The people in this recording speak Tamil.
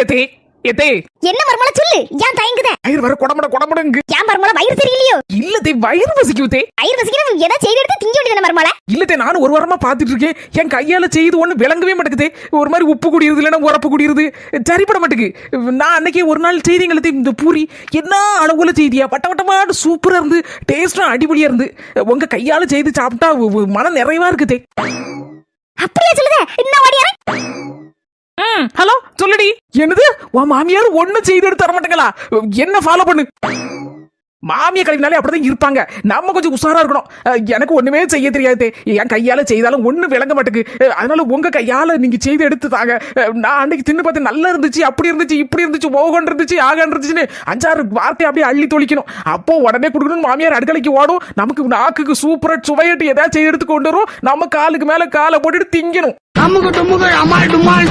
எத்தே எத்தே என்ன மர்மல சொல்லு? ஏன் தயங்குத? வயிறு வர கொடமட கொடமடங்கு ஏன் மர்மல வயிறு தெரியலையோ இல்லத்தே வயிறு பசிக்குதே வயிறு பசிக்கிறவன் ஏதா செய்து எடுத்து திங்க வேண்டியது மர்மல? இல்லத்தே நானும் ஒரு வாரமா பாத்துட்டு இருக்கேன். என் கையால செய்து ஒண்ணு விளங்கவே மாட்டேங்குதே. ஒரு மாதிரி உப்பு குடியிருது இல்லைன்னா உரப்பு குடியிருது சரிப்பட மாட்டேங்குது. நான் அன்னைக்கே ஒரு நாள் செய்திங்களே இந்த பூரி என்ன அளவுல செய்தியா? வட்ட வட்டமாட்டு சூப்பரா இருந்து டேஸ்டும் அடிபொலியா இருந்து. உங்க கையால செய்து சாப்பிட்டா மனம் நிறைவா இருக்குதே அப்படியே சொல்லுத? இன்னும் ஹலோ சொல்லுடி. என்னது? உன் மாமியார் ஒண்ணு செய்து எடுத்து தர மாட்டேங்களா? என்ன ஃபாலோ பண்ணு? மாமியா கழிவினாலே அப்படிதான் இருப்பாங்க. நம்ம கொஞ்சம் உஷாரா இருக்கணும். எனக்கு ஒண்ணுமே செய்ய தெரியாது. என் கையால செய்தாலும் ஒண்ணு விளங்க மாட்டேங்குது அஹ், அதனால உங்க கையால நீங்க செய்து எடுத்து தாங்க. நான் அன்னைக்கு தின்னு பார்த்து நல்லா இருந்துச்சு அப்படி இருந்துச்சு இப்படி இருந்துச்சு ஓகன் இருந்துச்சு ஆகன் இருந்துச்சுன்னு அஞ்சாறு வார்த்தை அப்படியே அள்ளி தொளிக்கணும். அப்போ உடனே கொடுக்கணும் மாமியார் அடுக்கலைக்கு ஓடும். நமக்கு நாக்குக்கு சூப்பரா சுவையிட்டு ஏதாவது செய்து எடுத்து கொண்டு வரும். நம்ம காலுக்கு மேல காலை போட்டுட்டு திங்கணும். அமுக டுமுக அமால் டுமால்.